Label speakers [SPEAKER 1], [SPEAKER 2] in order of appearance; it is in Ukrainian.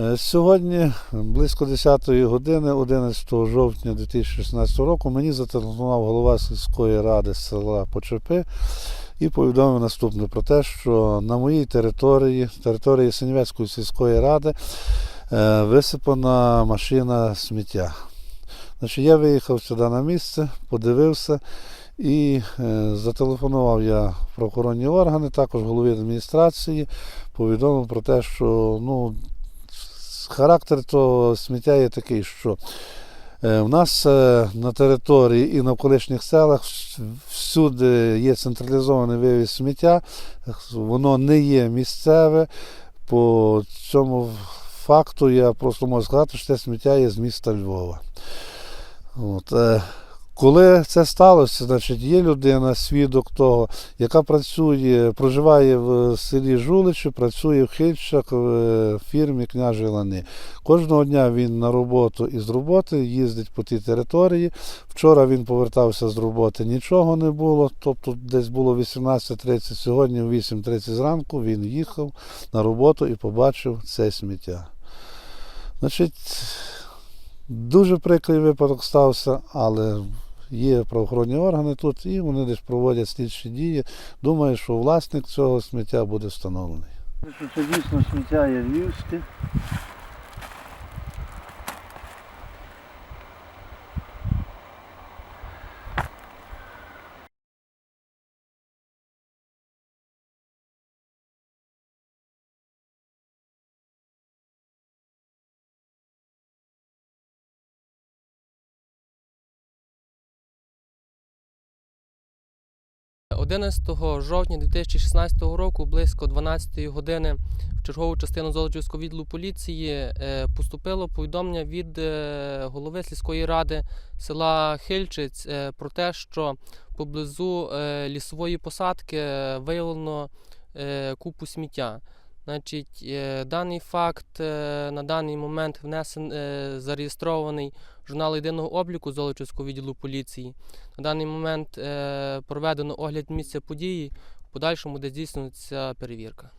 [SPEAKER 1] Е, Сьогодні, близько 10 години, 11 жовтня 2016 року, мені зателефонував голова сільської ради села Почепи і повідомив наступне про те, що на моїй території, території Синівецької сільської ради, е, висипана машина сміття. Значить, я виїхав сюди на місце, подивився і е, зателефонував я правоохоронні органи, також голові адміністрації, повідомив про те, що ну, характер того сміття є такий, що е, в нас е, на території і на колишніх селах всюди є централізований вивіз сміття, воно не є місцеве. По цьому факту я просто можу сказати, що це сміття є з міста Львова. От, е, коли це сталося, значить, є людина, свідок того, яка працює, проживає в селі Жуличі, працює в Хильчах в фірмі княжі Лани. Кожного дня він на роботу і з роботи їздить по тій території. Вчора він повертався з роботи, нічого не було. Тобто десь було 18.30, сьогодні в 8.30 зранку він їхав на роботу і побачив це сміття. Значить, дуже прикрий випадок стався, але є правоохоронні органи тут, і вони десь проводять слідчі дії. Думаю, що власник цього сміття буде встановлений. Це дійсно сміття є львівське.
[SPEAKER 2] – 11 жовтня 2016 року, близько 12 години, в чергову частину Золочівського відділу поліції е, поступило повідомлення від е, голови сільської ради села Хильчиць е, про те, що поблизу лісової посадки виявлено купу сміття. Значить, е, даний факт е, на даний момент внесен, е, зареєстрований журнал єдиного обліку Золочівського відділу поліції. На даний момент проведено огляд місця події. В подальшому де здійснюється перевірка.